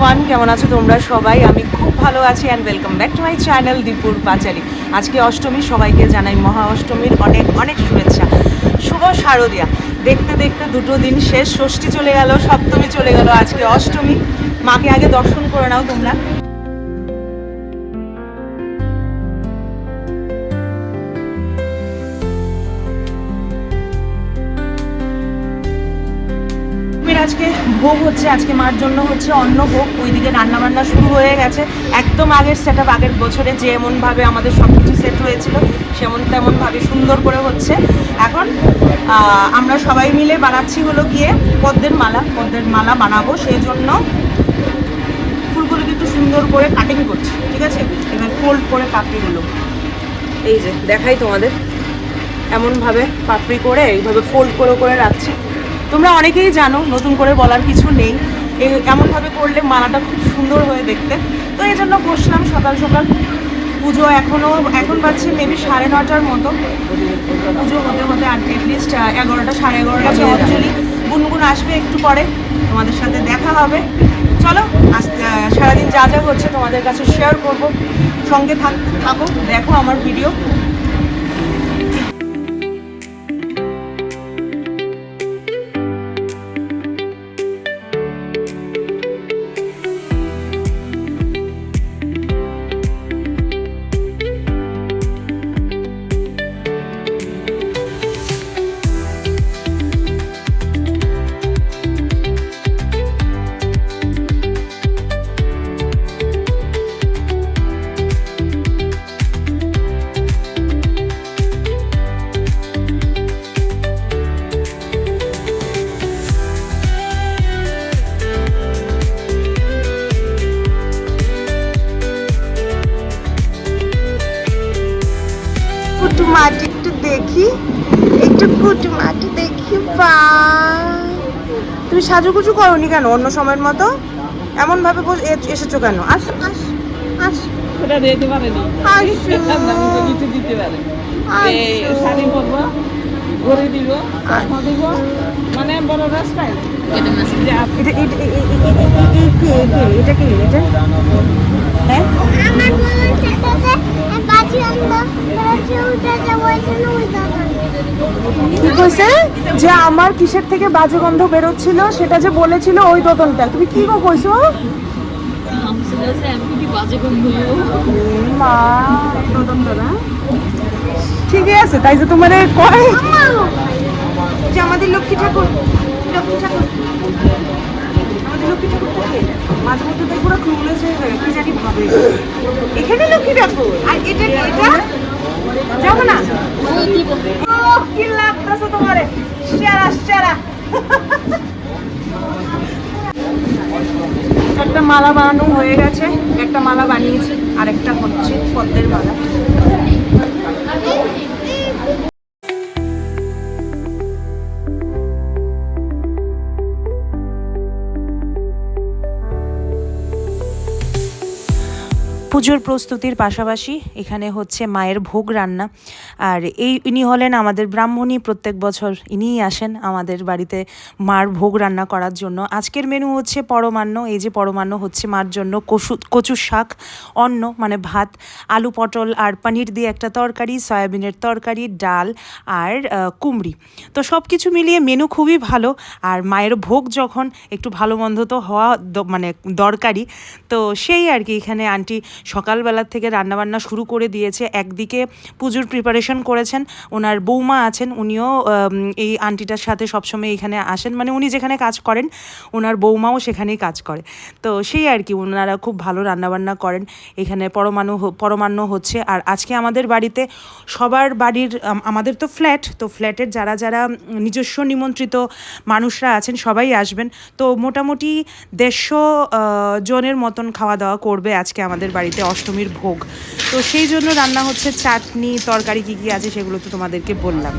Everyone কেমন আছো তোমরা সবাই? আমি খুব ভালো আছি and welcome back to my channel দীপুর পাচারি আজকে অষ্টমী, সবাইকে জানাই মহা অষ্টমীর অনেক অনেক শুভেচ্ছা। শুভ শারদিয়া। দেখতে দেখতে দুটো দিন শেষ, ষষ্ঠী চলে গেল, সপ্তমী চলে গেল আজকে অষ্টমী। মাকে আগে দর্শন করে নাও তোমরা। অষ্টমীর আজকে ভোগ হচ্ছে, আজকে মার জন্য হচ্ছে অন্ন ভোগ। ওইদিকে রান্না বান্না শুরু হয়ে গেছে। একদম আগের সেট আগের বছরে যেমনভাবে আমাদের সব কিছু সেট হয়েছিল, সেমন তেমনভাবে সুন্দর করে হচ্ছে। এখন আমরা সবাই মিলে বানাচ্ছি হলো গিয়ে পদ্মের মালা। পদ্মের মালা বানাবো সেই জন্য ফুলগুলোকে একটু সুন্দর করে কাটিং করছি, ঠিক আছে? এবার ফোল্ড করে পাপড়িগুলো। এই যে, দেখাই তোমাদের। এমনভাবে পাপড়ি করে, এইভাবে ফোল্ড করে করে রাখছি। তোমরা অনেকেই জানো, নতুন করে বলার কিছু নেই। এমনভাবে করলে মালাটা খুব সুন্দর হয়ে দেখতে। তো এই জন্য বসলাম সকাল সকাল। পুজো এখনও, এখন বাজছে মেবি সাড়ে নটার মতো। পুজো হতে হতে অ্যাটলিস্ট এগারোটা, সাড়ে এগারোটা অঞ্জলি গুনগুন আসবে একটু পরে। তোমাদের সাথে দেখা হবে। চলো আজ সারাদিন যা যা হচ্ছে তোমাদের কাছে শেয়ার করব। সঙ্গে থাক, থাকো, দেখো আমার ভিডিও দেখি একটু কুটু মাটি দেখি বা তুমি সাজুগুজু করনি কেন অন্য সময়ের মতো এমন ভাবে এসেছ কেন আস আস আস ওটা দিতে পারেনি কিছু দিতে পারে এই আসো শাড়ি পরবো ঘড়ি দিব চশমা দিব মানে বড় রাস্তায় এটা এটা কে এটা হ্যাঁ যে আমার কিসের থেকে বাজে গন্ধ বেরোচ্ছিল, সেটা যে বলেছিল ওই দোতনটা তুমি কি গো কইছো? ঠিকই আছে, তাই যে তোমার কয়? যে আমাদের লক্ষ্মী ঠাকুর লক্ষ্মী ঠাকুর। মাঝে মধ্যে এখানে লক্ষ্মী ঠাকুর? আর এটা এটা? যাব না? তোমারে? সেরা সেরা একটা মালা বানানো হয়ে গেছে, একটা মালা বানিয়েছি আর একটা হচ্ছে পদ্মের মালা। পুজোর প্রস্তুতির পাশাপাশি এখানে হচ্ছে মায়ের ভোগ রান্না। আর এই ইনি হলেন আমাদের ব্রাহ্মণী, প্রত্যেক বছর ইনিই আসেন আমাদের বাড়িতে মার ভোগ রান্না করার জন্য। আজকের মেনু হচ্ছে পরমান্ন, এই যে পরমান্ন হচ্ছে মার জন্য কচু কচু শাক, অন্ন মানে ভাত, আলু পটল আর পনির দিয়ে একটা তরকারি, সয়াবিনের তরকারি, ডাল আর কুমড়ি। তো সব কিছু মিলিয়ে মেনু খুবই ভালো। আর মায়ের ভোগ যখন একটু ভালো মন্দ তো হওয়া মানে দরকারি। তো সেই আর কি এখানে আন্টি সকালবেলা থেকে রান্নাবান্না শুরু করে দিয়েছে। একদিকে পুজোর প্রিপারেশন করেছেন, ওনার বৌমা আছেন, উনিও এই আন্টিটার সাথে সবসময় এখানে আসেন। মানে উনি যেখানে কাজ করেন, ওনার বৌমাও সেখানেই কাজ করে। তো সেই আর কি ওনারা খুব ভালো রান্নাবান্না করেন। এখানে পরমাণু পরমান্ন হচ্ছে। আর আজকে আমাদের বাড়িতে সবার বাড়ির আমাদের তো ফ্ল্যাট তো ফ্ল্যাটের যারা যারা নিজস্ব নিমন্ত্রিত মানুষরা আছেন, সবাই আসবেন। তো মোটামুটি দেড়শো জনের মতন খাওয়া দাওয়া করবে আজকে আমাদের বাড়িতে অষ্টমীর ভোগ। তো সেই জন্য রান্না হচ্ছে চাটনি, তরকারি কী কী আছে সেগুলো তো তোমাদেরকে বললাম।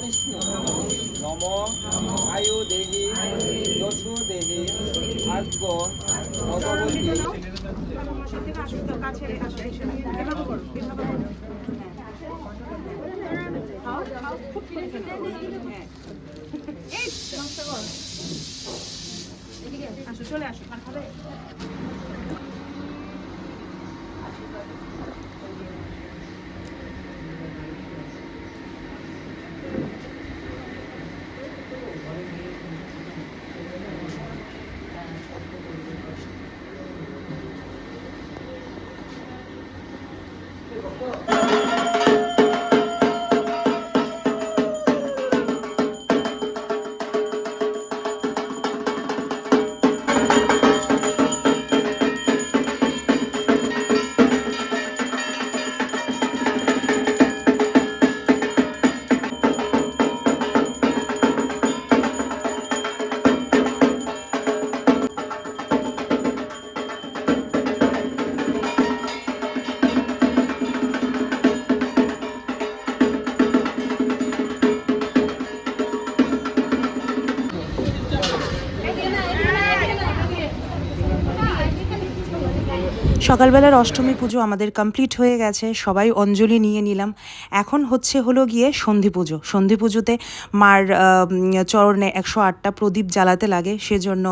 বিষ্ণু নম আয়ু দেবী যশু দেবী ভাগ্য ভগবতী। সকালবেলার অষ্টমী পুজো আমাদের কমপ্লিট হয়ে গেছে, সবাই অঞ্জলি নিয়ে নিলাম। এখন হচ্ছে হলো গিয়ে সন্ধি পুজো। সন্ধি পুজোতে মার চরণে একশো আটটা প্রদীপ জ্বালাতে লাগে, সেজন্য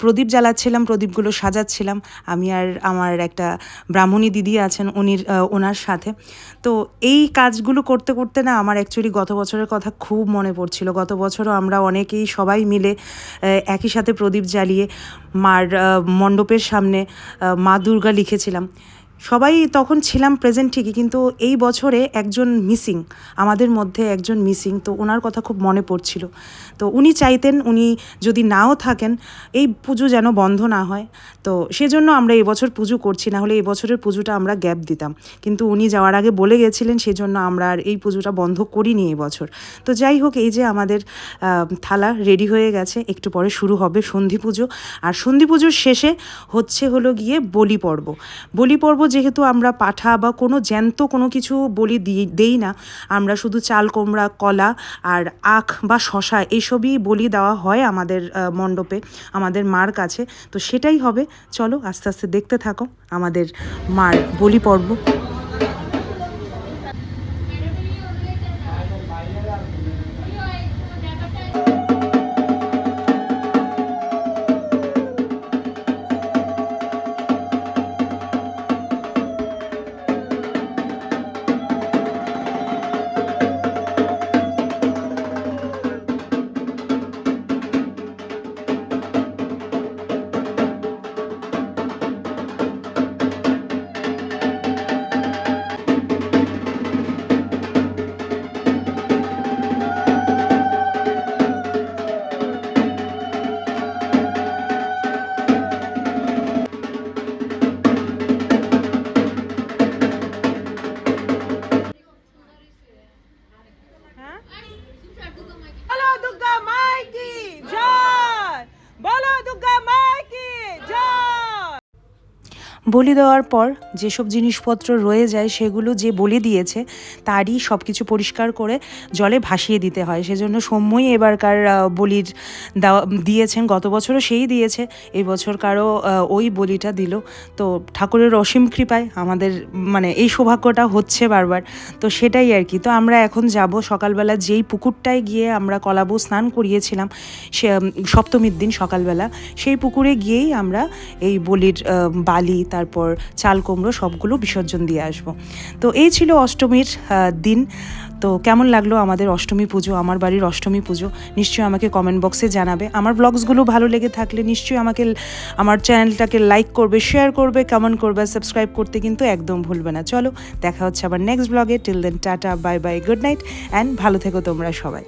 প্রদীপ জ্বালাচ্ছিলাম, প্রদীপগুলো সাজাচ্ছিলাম। আমি আর আমার একটা ব্রাহ্মণী দিদি আছেন, উনির ওনার সাথে। তো এই কাজগুলো করতে করতে না আমার অ্যাকচুয়ালি গত বছরের কথা খুব মনে পড়ছিল। গত বছরও আমরা অনেকেই সবাই মিলে একই সাথে প্রদীপ জ্বালিয়ে মার মণ্ডপের সামনে মা দুর্গা লিখেছিলাম। সবাই তখন ছিলাম প্রেজেন্ট ঠিকই, কিন্তু এই বছরে একজন মিসিং আমাদের মধ্যে একজন মিসিং তো ওনার কথা খুব মনে পড়ছিল। তো উনি চাইতেন, উনি যদি নাও থাকেন, এই পুজো যেন বন্ধ না হয়। তো সেজন্য আমরা এবছর পুজো করছি, না হলে এবছরের পুজোটা আমরা গ্যাপ দিতাম। কিন্তু উনি যাওয়ার আগে বলে গেছিলেন, সেজন্য আমরা আর এই পুজোটা বন্ধ করিনি এই বছর। তো যাই হোক, এই যে আমাদের থালা রেডি হয়ে গেছে, একটু পরে শুরু হবে সন্ধি পুজো। আর সন্ধি পুজোর শেষে হচ্ছে হলো গিয়ে বলি পর্ব। বলি পর্ব যেহেতু আমরা পাঠা বা কোনো জ্যান্ত কোনো কিছু বলি দিই দেই না, আমরা শুধু চাল, কুমড়া, কলা আর আখ বা শশা এইসবই বলি দেওয়া হয় আমাদের মণ্ডপে, আমাদের মার কাছে। তো সেটাই হবে। চলো আস্তে আস্তে দেখতে থাকো আমাদের মার বলি পর্ব। বলি দেওয়ার পর যেসব জিনিসপত্র রয়ে যায় সেগুলো যে বলি দিয়েছে তারই সব কিছু পরিষ্কার করে জলে ভাসিয়ে দিতে হয়। সেজন্য সৌম্যই এবারকার বলির দেওয়া দিয়েছেন গত বছরও সেই দিয়েছে এই বছরকারও আহ, ওই বলিটা দিল। তো ঠাকুরের অসীম কৃপায় আমাদের মানে এই সৌভাগ্যটা হচ্ছে বারবার। তো সেটাই আর কি। তো আমরা এখন যাব সকালবেলা যেই পুকুরটায় গিয়ে আমরা কলাবু স্নান করিয়েছিলাম সে সপ্তমীর দিন সকালবেলা সেই পুকুরে গিয়েই আমরা এই বলির বালি তারপর চাল, কুমড়ো সবগুলো বিসর্জন দিয়ে আসব। তো এই ছিল অষ্টমীর দিন। তো কেমন লাগল আমাদের অষ্টমী পুজো? আমার বাড়ির অষ্টমী পুজো। নিশ্চয়ই আমাকে কমেন্ট বক্সে জানাবে। আমার ব্লগসগুলো ভালো লেগে থাকলে নিশ্চয়ই আমাকে, আমার চ্যানেলটাকে লাইক করবে শেয়ার করবে কমেন্ট করবে সাবস্ক্রাইব করতে কিন্তু একদম ভুলবে না। চলো, দেখা হচ্ছে আবার নেক্সট ব্লগে till then tata bye bye good night and ভালো থেকো তোমরা সবাই।